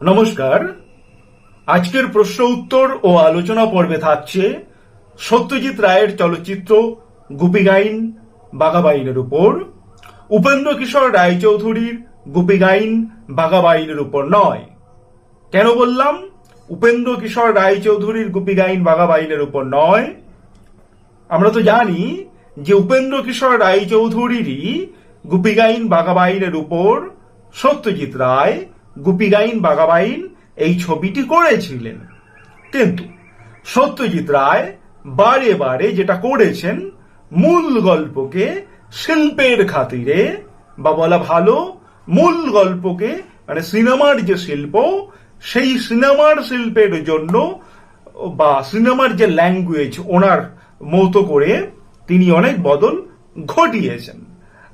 নমস্কার। আজকের প্রশ্ন উত্তর ও আলোচনা পর্বে থাকছে সত্যজিৎ রায়ের চলচ্চিত্র গুপিগাইন, বাঘাবাইনের উপর। উপেন্দ্র কিশোর রায়চৌধুরীর গুপিগাইন, বাঘাবাইনের উপর নয়। কেন বললাম? উপেন্দ্র কিশোর রায়চৌধুরীর গুপিগাইন, বাঘাবাইনের উপর নয়। আমরা তো জানি যে উপেন্দ্র কিশোর রায়চৌধুরীরই গুপিগাইন, বাঘাবাইনের উপর সত্যজিৎ রায় গুপিগাইন বাঘাবাইন এই ছবিটি করেছিলেন। কিন্তু সত্যজিৎ রায় বারে বারে যেটা করেছেন, মূল গল্পকে শিল্পের খাতিরে বা বলা ভালো, মূল গল্পকে মানে সিনেমার যে শিল্প, সেই সিনেমার শিল্পের জন্য বা সিনেমার যে ল্যাঙ্গুয়েজ ওনার মতো করে তিনি অনেক বদল ঘটিয়েছেন।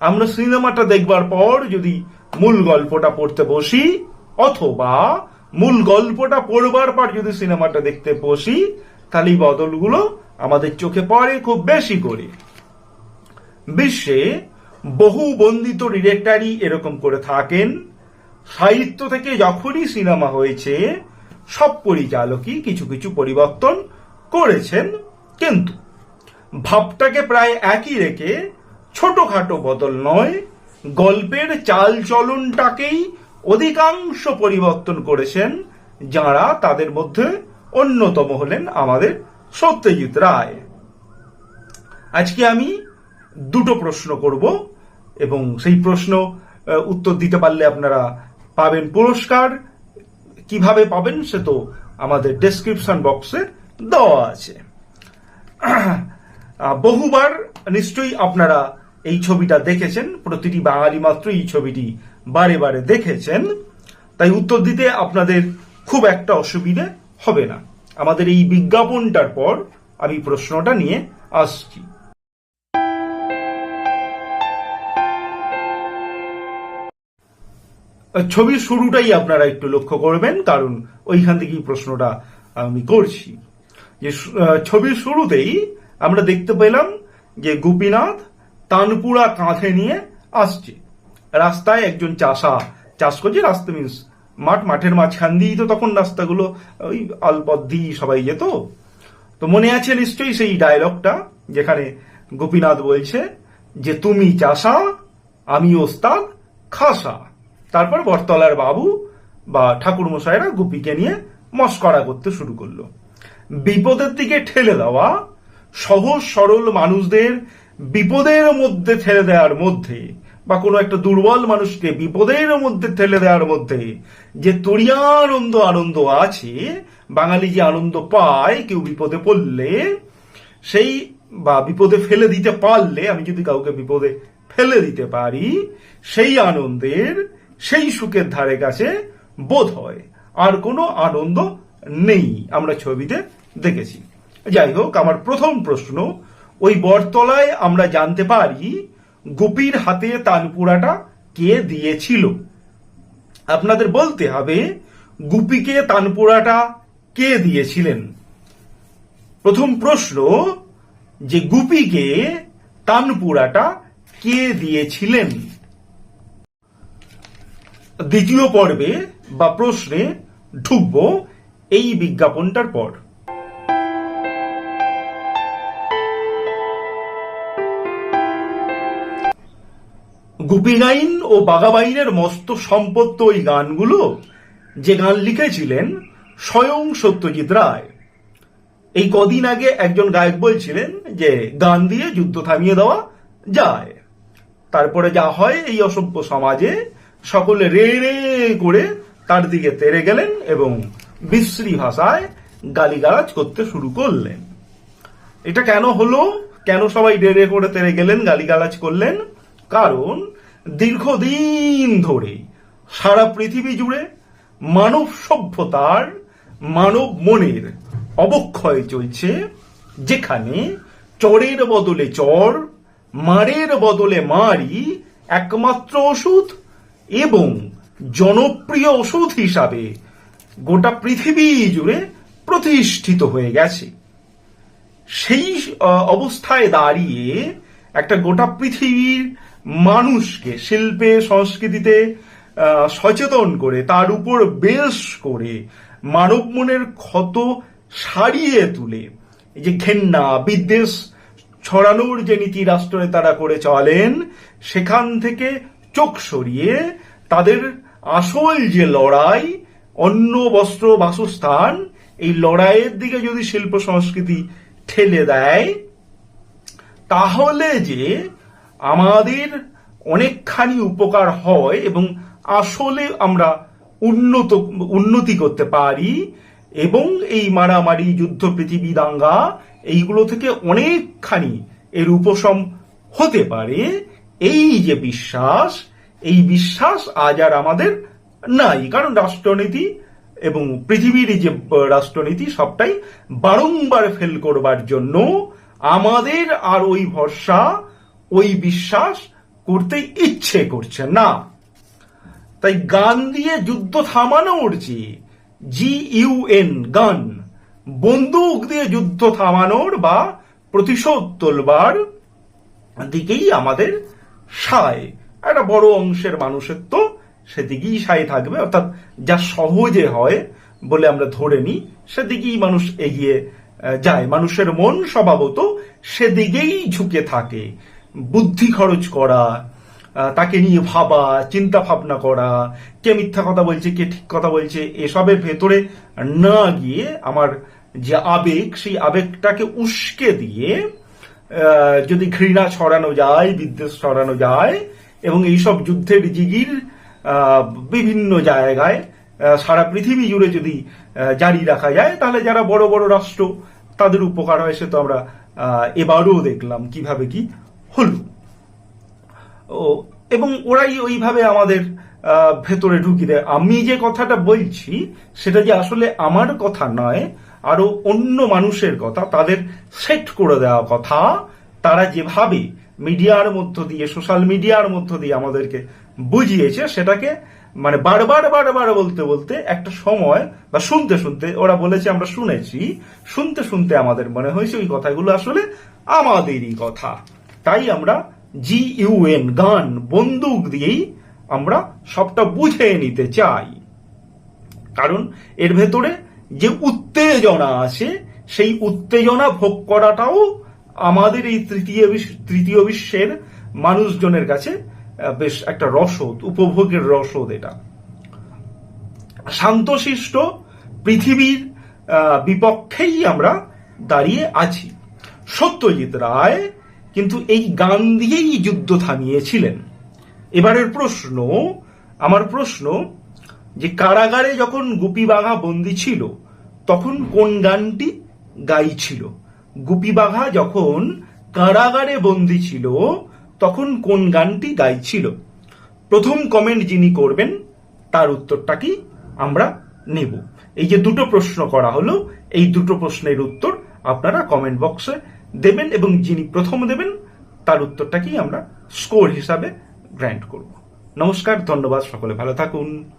আমরা সিনেমাটা দেখবার পর যদি মূল গল্পটা পড়তে বসি, অথবা মূল গল্পটা পড়বার পর যদি সিনেমাটা দেখতে বসি, তাহলে বদলগুলো আমাদের চোখে পড়ে খুব বেশি করে। বিশ্বে বহু বন্দিত ডিরেক্টরই এরকম করে থাকেন। সাহিত্য থেকে যখনই সিনেমা হয়েছে, সব পরিচালকই কিছু কিছু পরিবর্তন করেছেন। কিন্তু ভাবটাকে প্রায় একই রেখে ছোটখাটো বদল নয় গল্পের চাল চলনটাকেই অধিকাংশ পরিবর্তন করেছেন, যারা তাদের মধ্যে অন্যতম হলেন আমাদের সত্যজিৎ রায়। আজকে আমি দুটো প্রশ্ন করব, এবং সেই প্রশ্ন উত্তর দিতে পারলে আপনারা পাবেন পুরস্কার। কীভাবে পাবেন সে তো আমাদের ডেসক্রিপশন বক্সে দেওয়া আছে। বহুবার নিশ্চয়ই আপনারা এই ছবিটা দেখেছেন, প্রতিটি বাঙালি মাত্র এই ছবিটি বারে বারে দেখেছেন। তাই উত্তর দিতে আপনাদের খুব একটা অসুবিধে হবে না। আমাদের এই বিজ্ঞাপনটার পর আমি প্রশ্নটা নিয়ে আসছি। ছবির শুরুটাই আপনারা একটু লক্ষ্য করবেন, কারণ ওইখান থেকেই প্রশ্নটা আমি করছি। যে ছবির শুরুতেই আমরা দেখতে পেলাম যে গোপীনাথ তানপুরা কাঁধে নিয়ে আসছে। রাস্তায় একজন চাষা চাষ করছে, রাস্তা মিন্স মাঠ, মাঠের মাঝখান দিয়েই তো তখন রাস্তাগুলো, ওই অল্পথ দিয়ে সবাই যেত। তো মনে আছে নিশ্চয়ই সেই ডায়লগটা যেখানে গোপীনাথ বলছে যে, তুমি চাষা, আমি ওস্তাদ, খাসা। তারপর বটতলার বাবু বা ঠাকুর মশাইরা গুপিকে নিয়ে মস্করা করতে শুরু করল। বিপদের দিকে ঠেলে দেওয়া সহজ সরল মানুষদের বিপদের মধ্যে ঠেলে দেওয়ার মধ্যে বা কোনো একটা দুর্বল মানুষকে বিপদের মধ্যে ঠেলে দেওয়ার মধ্যে যে তরিয়ানন্দ আনন্দ আছে, বাঙালি যে আনন্দ পায়, কেউ বিপদে পড়লে, সেই বা বিপদে ফেলে দিতে পারলে, আমি যদি কাউকে বিপদে ফেলে দিতে পারি, সেই আনন্দের, সেই সুখের ধারে কাছে বোধ হয়। আর কোনো আনন্দ নেই, আমরা ছবিতে দেখেছি। যাই হোক, আমার প্রথম প্রশ্ন ওই বটতলায় আমরা জানতে পারি গোপীর হাতে তানপুরাটা কে দিয়েছিল। আপনাদের বলতে হবে, গুপিকে তানপুরাটা কে দিয়েছিলেন? প্রথম প্রশ্ন, যে গুপিকে তানপুরাটা কে দিয়েছিলেন? দ্বিতীয় পর্বে বা প্রশ্নে ঢুকবো এই বিজ্ঞাপনটার পর। গুপিগাইন ও বাঘাবাইনের মস্ত সম্পত্ত ওই গানগুলো, যে গান লিখেছিলেন স্বয়ং সত্যজিৎ রায়। এই কদিন আগে একজন গায়ক বলছিলেন যে, গান দিয়ে যুদ্ধ থামিয়ে দেওয়া যায়। তারপরে যা হয় এই অসভ্য সমাজে সকলে রে রে করে তার দিকে তেরে গেলেন এবং বিশ্রী ভাষায় গালিগালাজ করতে শুরু করলেন। এটা কেন হলো? কেন সবাই রে রে করে তেরে গেলেন, গালিগালাজ করলেন? কারণ দীর্ঘদিন ধরে সারা পৃথিবী জুড়ে মানব সভ্যতার, মানব মনের অবক্ষয় চলছে। যেখানে চরের বদলে চর, মারের বদলে মারি একমাত্র ওষুধ এবং জনপ্রিয় ওষুধ হিসাবে গোটা পৃথিবী জুড়ে প্রতিষ্ঠিত হয়ে গেছে। সেই অবস্থায় দাঁড়িয়ে একটা গোটা পৃথিবীর মানুষকে, শিল্পে, সংস্কৃতিতে সচেতন করে, তার উপর বেশ করে মানব মনের ক্ষত সারিয়ে তুলে। যে ঘেন্না, বিদ্বেষ ছড়ানোর যে নীতি রাষ্ট্রনেতারা করে চলেন, সেখান থেকে চোখ সরিয়ে তাদের আসল যে লড়াই, অন্ন, বস্ত্র, বাসস্থান, এই লড়াইয়ের দিকে যদি শিল্প, সংস্কৃতি ঠেলে দেয়, তাহলে যে আমাদের অনেকখানি উপকার হয় এবং আসলে আমরা উন্নত, উন্নতি করতে পারি এবং এই মারামারি, যুদ্ধ, পৃথিবী দাঙ্গা এইগুলো থেকে অনেকখানি এর উপশম হতে পারে। এই যে বিশ্বাস, এই বিশ্বাস আজ আর আমাদের নাই। কারণ রাষ্ট্রনীতি এবং পৃথিবীর যে রাষ্ট্রনীতি সবটাই বারংবার ফেল করবার জন্য আমাদের আর ওই ভরসা ওই বিশ্বাস করতে ইচ্ছে করছে না। তাই গান দিয়ে যুদ্ধ থামানোর যে জি ইউএন গান। বন্দুক দিয়ে যুদ্ধ থামানোর বা প্রতিশোধ তোলবার দিকেই আমাদের সায়। একটা বড় অংশের মানুষের তো সেদিকেই সায় থাকবে। অর্থাৎ যা সহজে হয় বলে আমরা ধরে নিই, সেদিকেই মানুষ এগিয়ে যায়। মানুষের মন স্বভাবত সেদিকেই ঝুঁকে থাকে। বুদ্ধি খরচ করা তাকে নিয়ে ভাবা, চিন্তা ভাবনা করা, কে মিথ্যা কথা বলছে, কে ঠিক কথা বলছে, এসবের ভেতরে না গিয়ে আমার যে আবেগ, সেই আবেগটাকে উস্কে দিয়ে যদি ঘৃণা ছড়ানো যায়, বিদ্বেষ ছড়ানো যায়, এবং এইসব যুদ্ধের জিগির বিভিন্ন জায়গায় সারা পৃথিবী জুড়ে যদি জারি রাখা যায়, তাহলে যারা বড় বড় রাষ্ট্র, তাদের উপকার হয়, সে তো আমরা এবারও দেখলাম। কীভাবে কি? হলো। ও, এবং ওরাই ওইভাবে আমাদের ভেতরে ঢুকিয়ে দেয়। আমি যে কথাটা বলছি, সেটা যে আসলে আমার কথা নয়, আরও অন্য মানুষের কথা, তাদের সেট করে দেওয়া কথা, তারা যেভাবে মিডিয়ার মধ্য দিয়ে সোশ্যাল মিডিয়ার মধ্য দিয়ে আমাদেরকে বুঝিয়েছে, সেটাকে মানে বারবার বারবার বলতে বলতে একটা সময়, বা শুনতে শুনতে ওরা বলেছে, আমরা শুনেছি, শুনতে শুনতে আমাদের মনে হয়েছে ওই কথাগুলো আসলে আমাদেরই কথা। তাই আমরা জি ইউএন গান, বন্দুক দিয়েই আমরা সবটা বুঝে নিতে চাই। কারণ এর ভেতরে যে উত্তেজনা আছে, সেই উত্তেজনা ভোগ করাটাও আমাদের এই তৃতীয় তৃতীয় বিশ্বের মানুষজনের কাছে বেশ একটা রসদ, উপভোগের রসদ এটা। শান্তশিষ্ট পৃথিবীর বিপক্ষেই আমরা দাঁড়িয়ে আছি। সত্যজিৎ রায় কিন্তু এই গান দিয়েই যুদ্ধ থামিয়েছিলেন। এবারের প্রশ্ন, আমার প্রশ্ন, যে কারাগারে যখন গুপি বাঘা বন্দি ছিল, তখন কোন গানটি গাইছিল? গুপি বাঘা যখন কারাগারে বন্দি ছিল, তখন কোন গানটি গাইছিল? প্রথম কমেন্ট যিনি করবেন, তার উত্তরটা কি আমরা নেব। এই যে দুটো প্রশ্ন করা হলো, এই দুটো প্রশ্নের উত্তর আপনারা কমেন্ট বক্সে দেবেন এবং যিনি প্রথম দেবেন, তার উত্তরটাকেই আমরা স্কোর হিসাবে গ্র্যান্ট করব। নমস্কার, ধন্যবাদ, সকলে ভালো থাকুন।